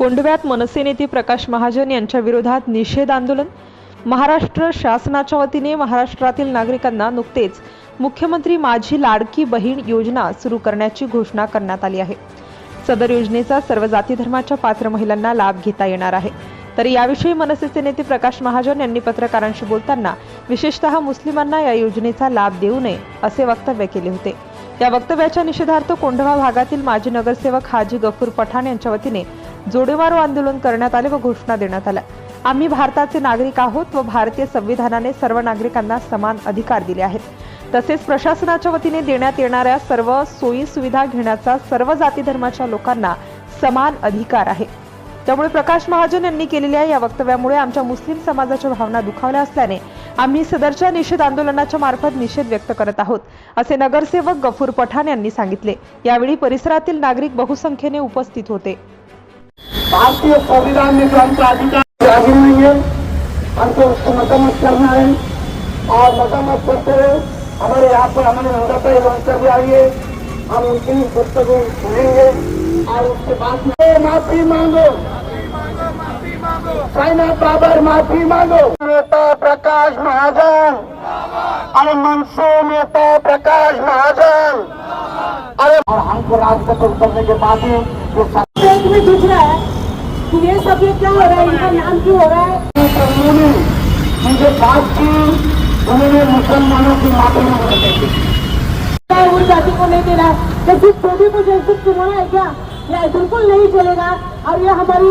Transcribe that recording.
कोंडव्यात मनसे नेते प्रकाश महाजन यांच्या विरोधात निषेध आंदोलन. महाराष्ट्र शासनाच्या वतीने महाराष्ट्रातील नागरिकांना नुकतेच मुख्यमंत्री माझी लाडकी बहीण योजना सुरू करण्याची घोषणा करण्यात आली आहे. सदर योजनेचा सर्व जाती धर्माच्या पात्र महिलांना लाभ घेता येणार आहे. तर याविषयी मनसेचे नेते प्रकाश महाजन यांनी पत्रकारांशी बोलताना विशेषतः मुस्लिमांना या योजनेचा लाभ देऊ नये असे वक्तव्य केले होते. या वक्तव्याच्या निषेधार्थ कोंढवा भागातील माजी नगरसेवक हाजी गफूर पठाण यांच्या वतीने जोडीमारो आंदोलन करण्यात आले व घोषणा देण्यात आल्या. आम्ही भारताचे नागरिक आहोत व भारतीय संविधानाने सर्व नागरिकांना समान अधिकार दिले आहेत. तसेच प्रशासनाच्या वतीने देण्यात येणाऱ्या सर्व सोयी सुविधा घेण्याचा सर्व जाती धर्माच्या लोकांना समान अधिकार आहे. त्यामुळे प्रकाश महाजन यांनी केलेल्या या वक्तव्यामुळे आमच्या मुस्लिम समाजाच्या भावना दुखावल्या असल्याने आम्ही सदरच्या निषेध आंदोलनाच्या मार्फत निषेध व्यक्त करत आहोत असे नगरसेवक गफूर पठाण यांनी सांगितले. यावेळी परिसरातील नागरिक बहुसंख्येने उपस्थित होते. भारतीय संविधान में जो हमको अधिकार ज़ाहिर नहीं है, हमको उसको मसम्मत करना है। और मसम्मत करते हुए हमारे यहाँ पर हमारे नवरत्न वंशर भी आइए हम उनकी पुस्तकों सुनेंगे। और उसके बाद में माफ़ी मांगो। चाइना बाबर, माफ़ी मांगो। नेता प्रकाश महाजन। अरे मनसे नेता प्रकाश महाजन। अरे और हमको राजपथ करने के बाद ही जो में दिख रहा है कि ये सब ये क्या हो रहा है? इनका नाम क्यों हो रहा है? उन्होंने मुझे बात की। उन्होंने मुसलमानों की की क्या उस जाति को नहीं देना है तो सिर्फ़ छोटी को जैसे चुनाव है क्या? ये बिल्कुल नहीं चलेगा। और ये हमारी